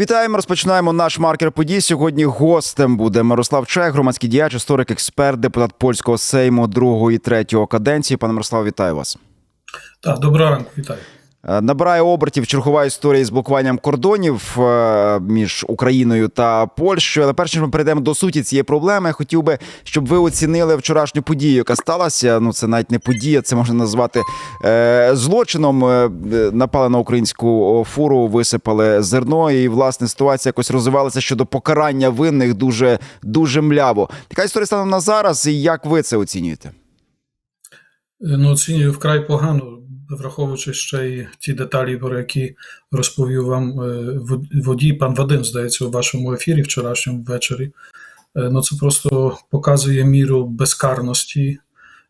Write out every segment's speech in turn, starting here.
Вітаємо. Розпочинаємо наш маркер подій. Сьогодні гостем буде Мирослав Чех, громадський діяч, історик, експерт, депутат польського сейму другої і третього каденції. Пане Мирослав, вітаю вас. Так, доброго ранку, вітаю. Е, Набирає обертів чергова історія з блокуванням кордонів е, між Україною та Польщею. Але перш ніж ми перейдемо до суті цієї проблеми, я хотів би, щоб ви оцінили вчорашню подію, яка сталася. Ну це навіть не подія, це можна назвати е, злочином. Напали на українську фуру, висипали зерно, і власне ситуація якось розвивалася щодо покарання винних дуже дуже мляво. Яка історія стане на зараз, і як ви це оцінюєте? Ну, оцінюю вкрай погано, враховуючи ще й ті деталі, про які розповів вам е, водій, пан Вадим, здається, у вашому ефірі вчорашньому ввечері. Е, Ну, це просто показує міру безкарності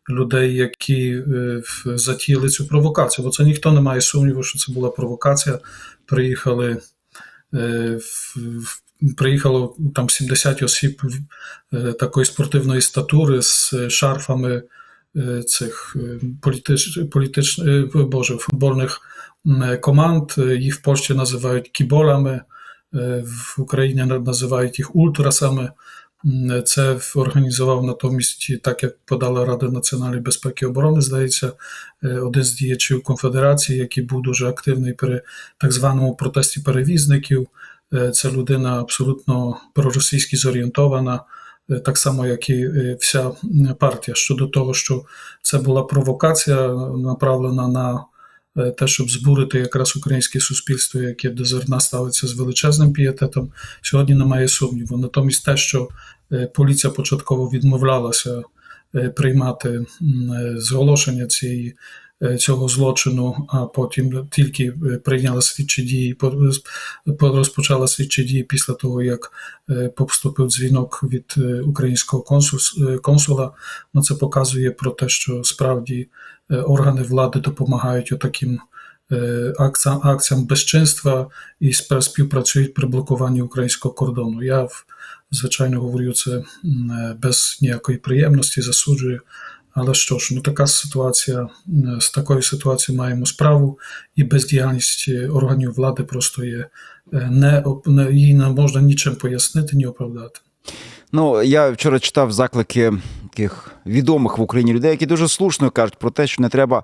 людей, які е, затіяли цю провокацію. Бо це ніхто не має сумніву, що це була провокація. Приїхали Приїхало там 70 осіб такої спортивної статури з шарфами е, цих футбольних м, команд. Е, Їх в Польщі називають кіболами, е, в Україні називають їх ультрасами. Це організував натомість, так як подала Рада національної безпеки і оборони, здається, е, один з діячів конфедерації, який був дуже активний при так званому протесті перевізників. Це людина абсолютно проросійськи зорієнтована, так само, як і е, вся партія. Щодо того, що це була провокація, направлена на е, те, щоб збурити якраз українське суспільство, яке до зерна ставиться з величезним пієтетом, сьогодні немає сумніву. Натомість те, що е, поліція початково відмовлялася е, приймати е, зголошення цієї. Е, Цього злочину, а потім тільки е, прийняла слідчі дії, по- по- розпочала слідчі дії після того, як е, поступив дзвінок від українського консула. Ну, це показує про те, що справді органи влади допомагають отаким акціям, акціям безчинства і співпрацюють при блокуванні українського кордону. Я звичайно говорю це без ніякої приємності, засуджую. Але що ж, ну така ситуація, з такою ситуацією маємо справу, і бездіяльність е, органів влади просто є е, не її не можна нічим пояснити, ні оправдати. Ну я вчора читав заклики таких відомих в Україні людей, які дуже слушно кажуть про те, що не треба.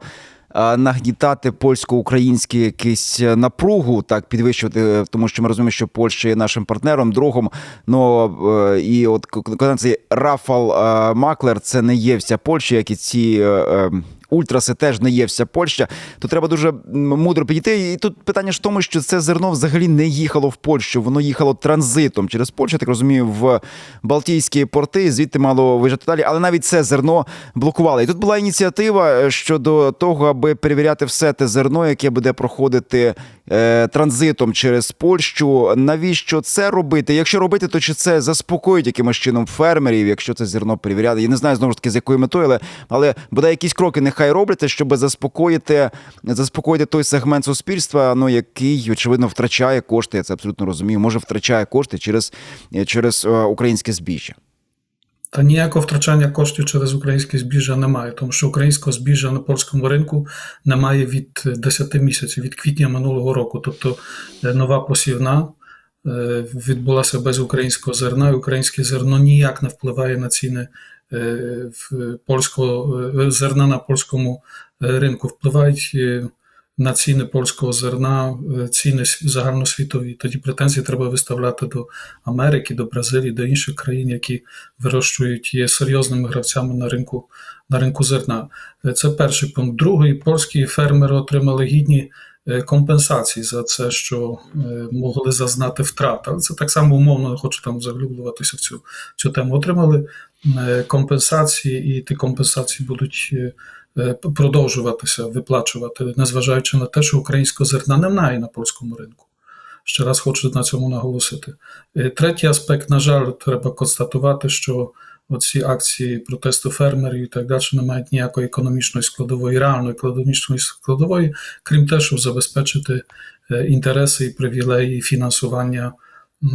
А, Нагнітати польсько-українську якісь е, напругу, так підвищувати, е, тому що ми розуміємо, що Польща є нашим партнером, другом. Ну е, і от коли цей Рафал е, Маклер, це не є вся Польща, як і ці е, е, ультраси теж не є вся Польща. То треба дуже мудро підійти. І тут питання ж в тому, що це зерно взагалі не їхало в Польщу, воно їхало транзитом через Польщу, так розумію, в Балтійські порти, звідти мало виїжджати далі. Але навіть це зерно блокували. І тут була ініціатива е, щодо того, аби перевіряти все те зерно, яке буде проходити е, транзитом через Польщу. Навіщо це робити? Якщо робити, то чи це заспокоїть якимось чином фермерів, якщо це зерно перевіряти? Я не знаю знову ж таки з якою метою, але, але бодай якісь кроки нехай робляться, щоб заспокоїти, заспокоїти той сегмент суспільства, ну який очевидно втрачає кошти. Я це абсолютно розумію. Може втрачає кошти через, через е, українське збіжжя. Та ніякого втрачання коштів через українське збіжжя немає, тому що українського збіжжя на польському ринку немає від 10 місяців, від квітня минулого року. Тобто е, нова посівна е, відбулася без українського зерна, і українське зерно ніяк не впливає на ціни польського е, зерна на польському е, ринку. Впливають е, на ціни польського зерна, ціни загальносвітові. Тоді претензії треба виставляти до Америки, до Бразилії, до інших країн, які вирощують є серйозними гравцями на ринку на ринку зерна. Це перший пункт. Другий польські фермери отримали гідні компенсації за це, що е, могли зазнати втрат. Але це так само умовно, хочу там заглиблюватися в цю, цю тему. Отримали е, компенсації, і ті компенсації будуть. е, е, Продовжуватися виплачувати, незважаючи на те, що українського зерна немає на польському ринку. Ще раз хочу на цьому наголосити. Е, Третій аспект, на жаль, треба констатувати, що оці акції протесту фермерів і так далі не мають ніякої економічної складової, реальної економічної складової, крім те, щоб забезпечити е, інтереси і привілеї фінансування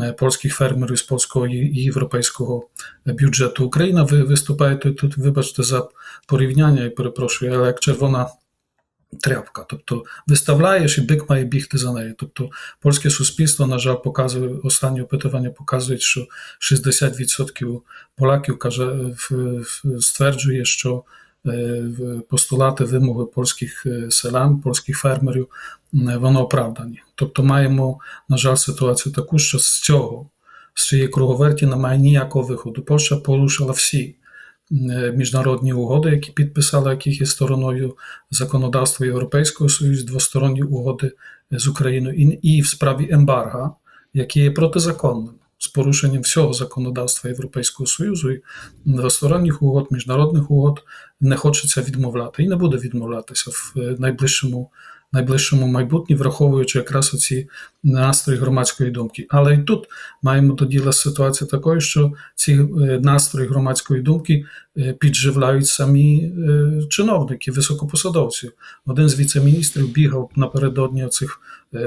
е, польських фермерів з польського і європейського бюджету. Україна ви виступаєте тут, вибачте, за порівняння і перепрошую, але як червона тряпка. Тобто виставляєш і бик має бігти за нею. Тобто польське суспільство, на жаль, показує останні опитування показують, що 60% Поляків каже, в- стверджує, що е, постулати вимоги польських е, селян, польських фермерів, воно оправдані. Тобто маємо, на жаль, ситуацію таку, що з цього, з цієї круговерті немає ніякого виходу. Польща порушила всі е, міжнародні угоди, які підписала, яких є стороною законодавства Європейського Союзу, двосторонні угоди з Україною, і, в справі ембарга, яке є протизаконним. З порушенням всього законодавства Європейського Союзу і двосторонніх угод, міжнародних угод не хочеться відмовляти і не буде відмовлятися в е, найближчому, найближчому майбутнє, враховуючи якраз оці настрої громадської думки. Але і тут маємо до діла з такою, що ці е, настрої громадської думки е, підживляють самі е, чиновники, високопосадовці. Один з віце-міністрів бігав напередодні цих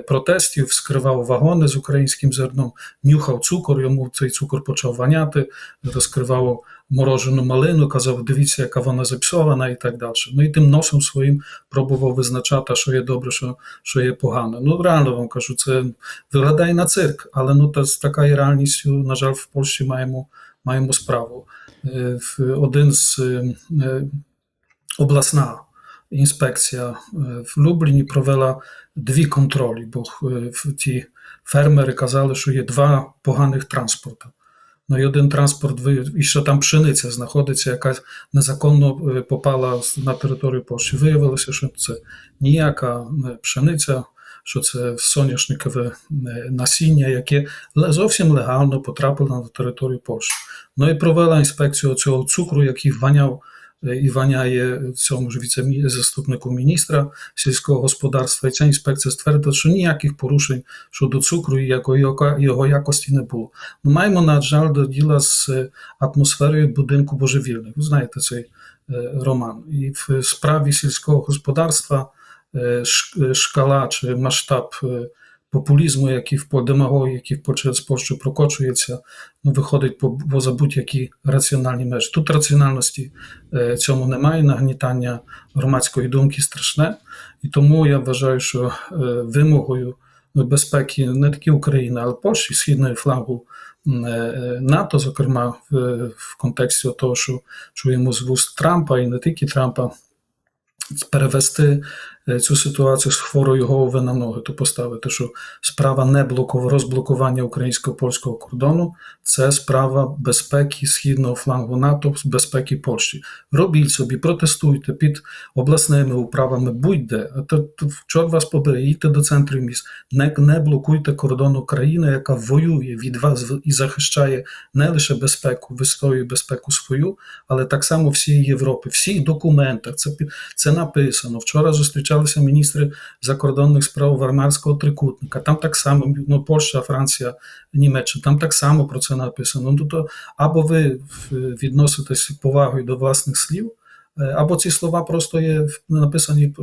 протестів, скривав вагони з українським зерном, нюхав цукор, йому цей цукор почав ваняти, розкривав морожену малину, казав, дивіться, яка вона зіпсована і так далі. Ну і тим носом своїм пробував визначати, що є добре, що, що є погано. Ну, реально вам кажу, це виглядає на цирк, але ну, та, з такою реальністю, на жаль, в Польщі маємо, маємо справу. Е, Один з е, е, обласна інспекція в Любліні провела дві контролі, бо ті фермери казали, що є два поганих транспорти. Ну і один транспорт, і що там пшениця знаходиться, яка незаконно попала на територію Польщі. Виявилося, що це ніяка пшениця, що це соняшникове е, насіння, яке зовсім легально потрапило на територію Польщі. Ну і провела інспекцію цього цукру, який ваняв е, і ваняє цьому ж заступнику міністра сільського господарства. І ця інспекція ствердила, що ніяких порушень щодо цукру і його якості не було. Ми маємо, на жаль, до діла з е, атмосферою будинку божевільних. Ви знаєте цей роман. І в справі сільського господарства шкала чи масштаб е, популізму, який в демагогії, який через Польщу прокочується, ну, виходить по- поза будь-які раціональні межі. Тут раціональності е, цьому немає, нагнітання громадської думки страшне. І тому я вважаю, що е, вимогою безпеки не тільки України, але Польщі, східної флангу е, НАТО, зокрема в, контексті того, що чуємо з вуст Трампа і не тільки Трампа, перевести е, цю ситуацію з хворої голови на ноги, то поставити, що справа не блоков... розблокування українсько-польського кордону це справа безпеки східного флангу НАТО, безпеки Польщі. Робіть собі, протестуйте під обласними управами, будь-де. То, то чорт вас побере, їдьте до центрів міст. Не, не блокуйте кордон України, яка воює від вас і захищає не лише безпеку, високої безпеку свою, але так само всієї Європи. Всіх документах це, це написано. Вчора зустрічалися міністри закордонних справ Вармарського трикутника. Там так само ну, Польща, Франція, Німеччина, там так само про це написано. Ну, то або ви відноситесь повагою до власних слів, е, або ці слова просто є написані е,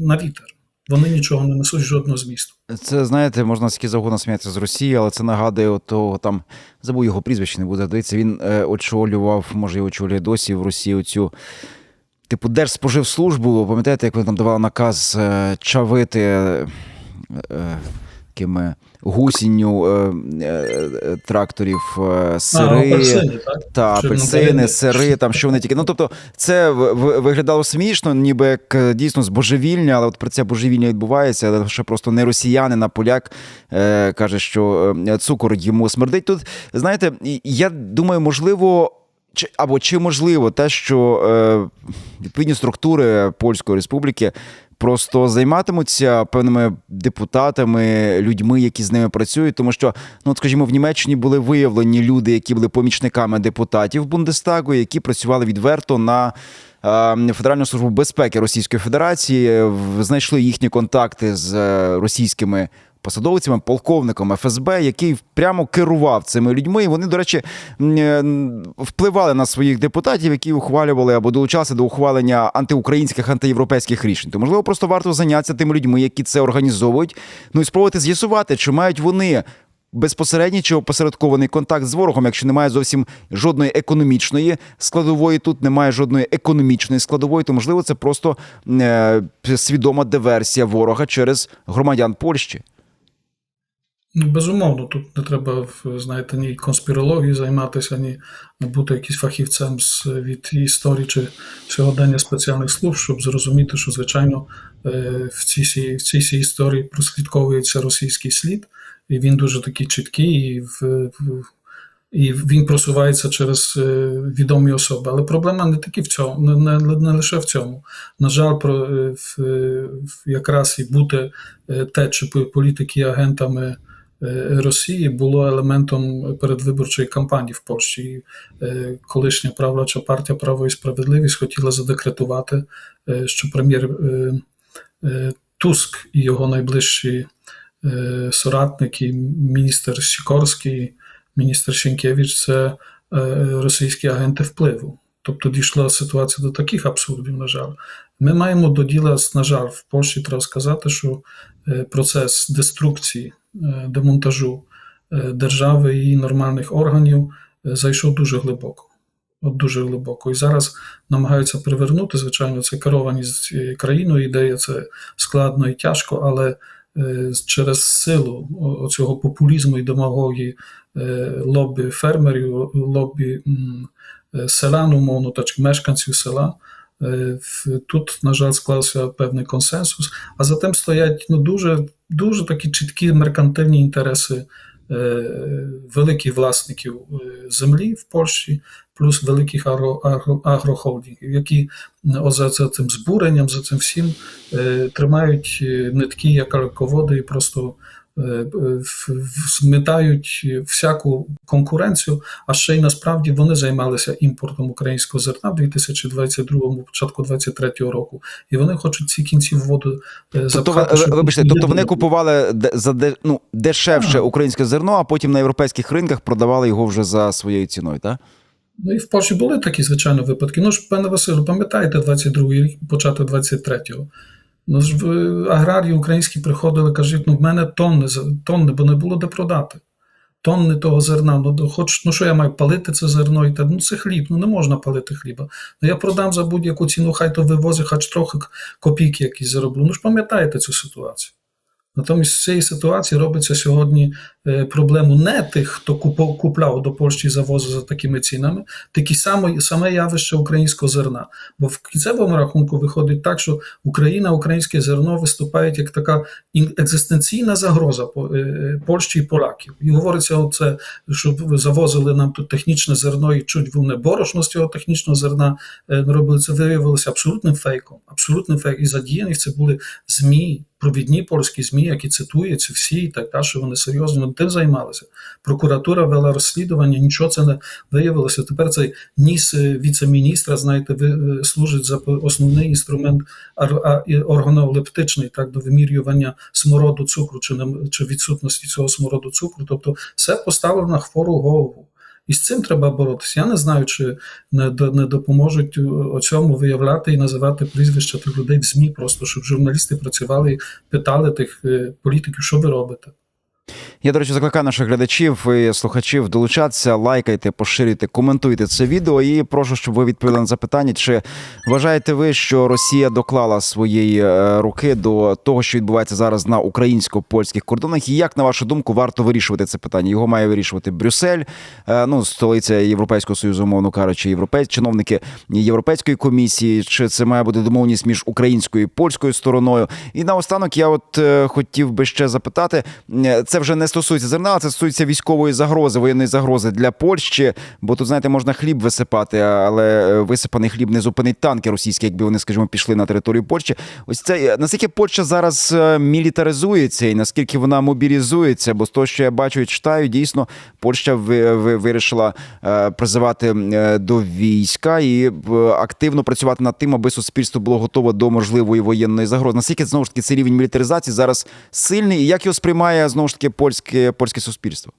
на вітер. Вони нічого не несуть жодного змісту. Це знаєте, можна скільки завгодно сміятися з Росії, але це нагадує отого там забув його прізвище, не буде здається. Він е, очолював, може, і очолює досі в Росії оцю. Типу, Держспоживслужбу, пам'ятаєте, як вони там давали наказ е, чавити е, е, такими гусінню е, е, е, тракторів е, сири. А, апельсини, так? Та апельсини, сири, там що вони тільки. Ну тобто, це виглядало смішно, ніби як дійсно збожевільня, але от про це божевільня відбувається, але ще просто не росіянин, а поляк е, каже, що цукор йому смердить. Тут знаєте, я думаю, можливо. Чи або чи можливо те, що е, відповідні структури Польської Республіки просто займатимуться певними депутатами, людьми, які з ними працюють, тому що, ну от скажімо, в Німеччині були виявлені люди, які були помічниками депутатів Бундестагу, які працювали відверто на. е, Федеральну службу безпеки Російської Федерації знайшли їхні контакти з е, російськими посадовцями, полковником ФСБ, який прямо керував цими людьми. І вони, до речі, е, впливали на своїх депутатів, які ухвалювали або долучалися до ухвалення антиукраїнських, антиєвропейських рішень. То можливо, просто варто зайнятися тими людьми, які це організовують. Ну і спробувати з'ясувати, чи мають вони безпосередній чи опосередкований контакт з ворогом, якщо немає зовсім жодної економічної складової, тут немає жодної економічної складової, то можливо це просто е, свідома диверсія ворога через громадян Польщі. Ну, безумовно, тут не треба, знаєте, ні конспірології займатися, ні бути якимось фахівцем з від історії чи сьогодення спеціальних служб, щоб зрозуміти, що, звичайно, е, в цій, в цій історії прослідковується російський слід, і він дуже такий чіткий, і, в, і він просувається через е, відомі особи. Але проблема не тільки в цьому, не, не, не лише в цьому. На жаль, про, е, в, якраз і бути те, чи політики агентами. Е, Росії було елементом передвиборчої кампанії в Польщі. І, е, Колишня правляча партія Право і справедливість хотіла задекретувати, е, що прем'єр Туск і його найближчі соратники, міністр Сікорський, міністр Сінкевич це російські агенти впливу. Тобто дійшла ситуація до таких абсурдів, на жаль. Ми маємо до діла, на жаль, в Польщі треба сказати, що е, процес деструкції, е, демонтажу е, держави і нормальних органів зайшов дуже глибоко. От дуже глибоко. І зараз намагаються привернути, звичайно, це керованість країною. Ідея це складно і тяжко, але через силу о- оцього популізму і демагогії лобі фермерів, лобі селян, умовно, так, мешканців села. Е, Тут, на жаль, склався певний консенсус, а за тим стоять ну, дуже, дуже такі чіткі меркантильні інтереси е, великих власників е, землі в Польщі, плюс великих агро, агро, агрохолдингів, які за, за цим збуренням, за цим всім тримають нитки як алководи і просто змітають всяку конкуренцію, а ще й насправді вони займалися імпортом українського зерна в 2022 початку 2023 року, і вони хочуть ці кінці в воду е, Тобто, запхати. вибачте, тобто вони купували за ну, дешевше Так. українське зерно, а потім на європейських ринках продавали його вже за своєю ціною, так? Ну і в Польщі були такі, звичайно, випадки. Ну ж, пане Василю, пам'ятаєте 22-й рік, початок 23-го. Ну ж аграрії українські приходили, кажуть, ну в мене тонни, тонни, бо не було де продати. Тонни того зерна. Ну, хоч, ну що я маю палити це зерно і так. Ну це хліб, ну не можна палити хліба. Ну я продам за будь-яку ціну, хай то вивозить, хоч трохи копійки якісь зароблю. Ну ж пам'ятаєте цю ситуацію. Натомість з цієї ситуації робиться сьогодні е, проблему не тих, хто купляв до Польщі і за такими цінами, таке саме, саме явище українського зерна. Бо в кінцевому рахунку виходить так, що Україна, українське зерно виступають як така екзистенційна загроза е, е, Польщі і поляків. І говориться, оце, що завозили нам тут технічне зерно і чуть вони борошно з цього технічного зерна робили. Це виявилося абсолютним фейком. Абсолютним фейком. І задіяні в це були ЗМІ, провідні польські ЗМІ, які цитуються всі і так далі, що вони серйозно тим займалися. Прокуратура вела розслідування, нічого це не виявилося. Тепер цей ніс е, віце-міністра, знаєте, е, служить за основний інструмент органолептичний, так, до вимірювання смороду цукру чи, не- чи відсутності цього смороду цукру. Тобто все поставлено на хвору голову. І з цим треба боротися. Я не знаю, чи не, не допоможуть у цьому виявляти і називати прізвища тих людей в ЗМІ, просто щоб журналісти працювали питали тих е, політиків, що ви робите. Я, до речі, закликаю наших глядачів і слухачів долучатися, лайкайте, поширюйте, коментуйте це відео. І прошу, щоб ви відповіли на запитання, чи вважаєте ви, що Росія доклала своєї е, руки до того, що відбувається зараз на українсько-польських кордонах, і як на вашу думку варто вирішувати це питання? Його має вирішувати Брюссель, е, ну столиця Європейського союзу, умовно кажучи, європейські чиновники Європейської комісії, чи це має бути домовленість між українською і польською стороною? І наостанок я от е, хотів би ще запитати: це вже не стосується зерна, це стосується військової загрози, воєнної загрози для Польщі. Бо тут, знаєте, можна хліб висипати, але е, висипаний хліб не зупинить танки російські, якби вони, скажімо, пішли на територію Польщі. Ось це е, наскільки Польща зараз е, мілітаризується і наскільки вона мобілізується? Бо з того, що я бачу і читаю, дійсно Польща ви, ви, вирішила призивати до війська і активно працювати над тим, аби суспільство було готове до можливої воєнної загрози. Наскільки знову ж таки цей рівень мілітаризації зараз сильний, і як його сприймає знову ж таки польське польське суспільство?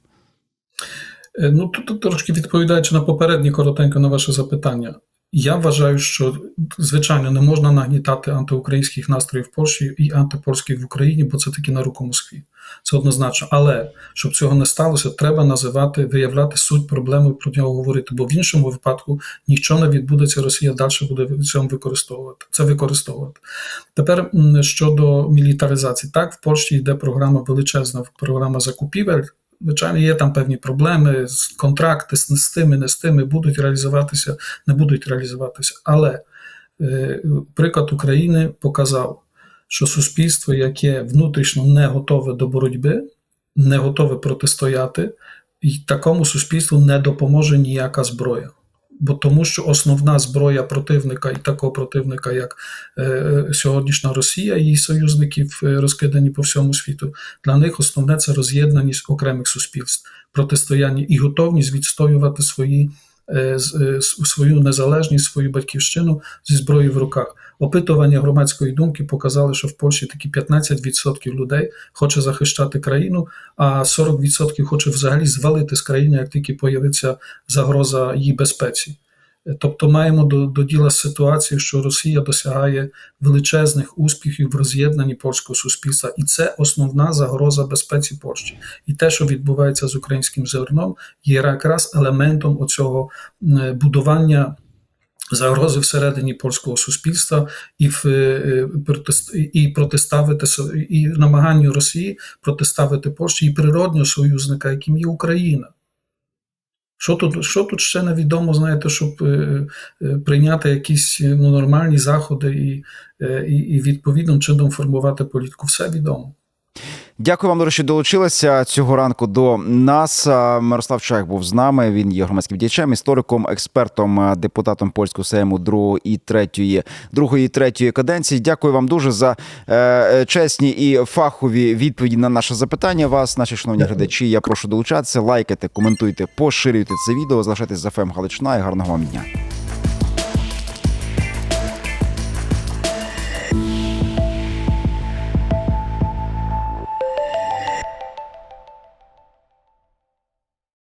Е, Ну, тут, трошки відповідаючи на попереднє коротенько на ваше запитання. Я вважаю, що звичайно не можна нагнітати антиукраїнських настроїв в Польщі і антипольських в Україні, бо це таки на руку Москві. Це однозначно. Але щоб цього не сталося, треба називати, виявляти суть проблеми, про нього говорити. Бо в іншому випадку нічого не відбудеться. Росія далі буде цьому використовувати це використовувати. Тепер щодо мілітаризації, так в Польщі йде програма величезна програма закупівель. Звичайно, є там певні проблеми, контракти з тими, не з тими будуть реалізуватися, не будуть реалізуватися. Але е, приклад України показав, що суспільство, яке внутрішньо не готове до боротьби, не готове протистояти, і такому суспільству не допоможе ніяка зброя. Бо тому, що основна зброя противника і такого противника, як е, е, сьогоднішня Росія і її союзників е, розкидані по всьому світу, для них основне це роз'єднаність окремих суспільств, протистояння і готовність відстоювати свої, свою незалежність, свою батьківщину зі зброєю в руках. Опитування громадської думки показали, що в Польщі такі 15% людей хоче захищати країну, а 40% хоче взагалі звалити з країни, як тільки появиться загроза її безпеці. Е, Тобто маємо до, до діла з ситуацією, що Росія досягає величезних успіхів в роз'єднанні польського суспільства, і це основна загроза безпеці Польщі. І те, що відбувається з українським зерном, є якраз елементом оцього будування. Загрози всередині польського суспільства і в е, і протиставити і намаганню Росії протиставити Польщі і природнього союзника, яким є Україна. Що тут, що тут ще невідомо, знаєте, щоб е, е, прийняти якісь е, ну, нормальні заходи і, е, і, відповідним чином формувати політику? Все відомо. Дякую вам, до речі, долучилися цього ранку до нас. Мирослав Чайх був з нами. Він є громадським діячем, істориком, експертом, депутатом польського сейму другої і третьої, другої і третьої каденції. Дякую вам дуже за е, е, чесні і фахові відповіді на наше запитання. Вас, наші шановні глядачі, я прошу долучатися, лайкайте, коментуйте, поширюйте це відео, залишайтесь за ФМ Галичина і гарного вам дня.